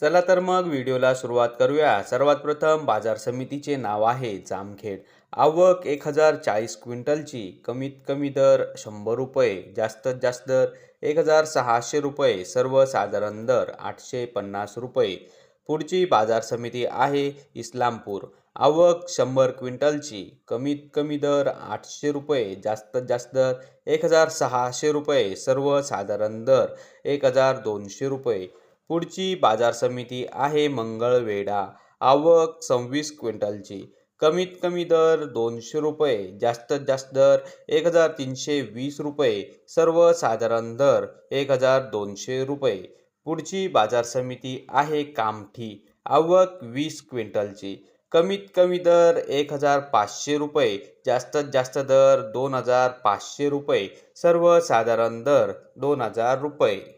चला तर मग व्हिडिओला सुरुवात करूया. सर्वात प्रथम बाजार समितीचे नाव आहे जामखेड. आवक एक हजार चाळीस क्विंटलची. कमीत कमी दर शंभर रुपये जास्तीत जास्त दर एक हजार सहाशे रुपये सर्वसाधारण दर आठशे पन्नास रुपये. पुढची बाजार समिती आहे इस्लामपूर. आवक शंभर क्विंटलची. कमीत कमी दर आठशे रुपये जास्तीत जास्त दर एक हजार सहाशे रुपये सर्वसाधारण दर एक हजार दोनशे रुपये. पुढची बाजार समिती आहे मंगळवेढा. आवक सव्वीस क्विंटलची. कमीत कमी दर दोनशे रुपये जास्तीत जास्त दर एक हजार तीनशे वीस रुपये सर्वसाधारण दर एक हजार दोनशे रुपये. पुढची बाजार समिती आहे कामठी. आवक वीस क्विंटलची. कमीत कमी दर एक हजार पाचशे रुपये जास्तीत जास्त दर दोन हजार पाचशे रुपये सर्वसाधारण दर दोन हजार रुपये.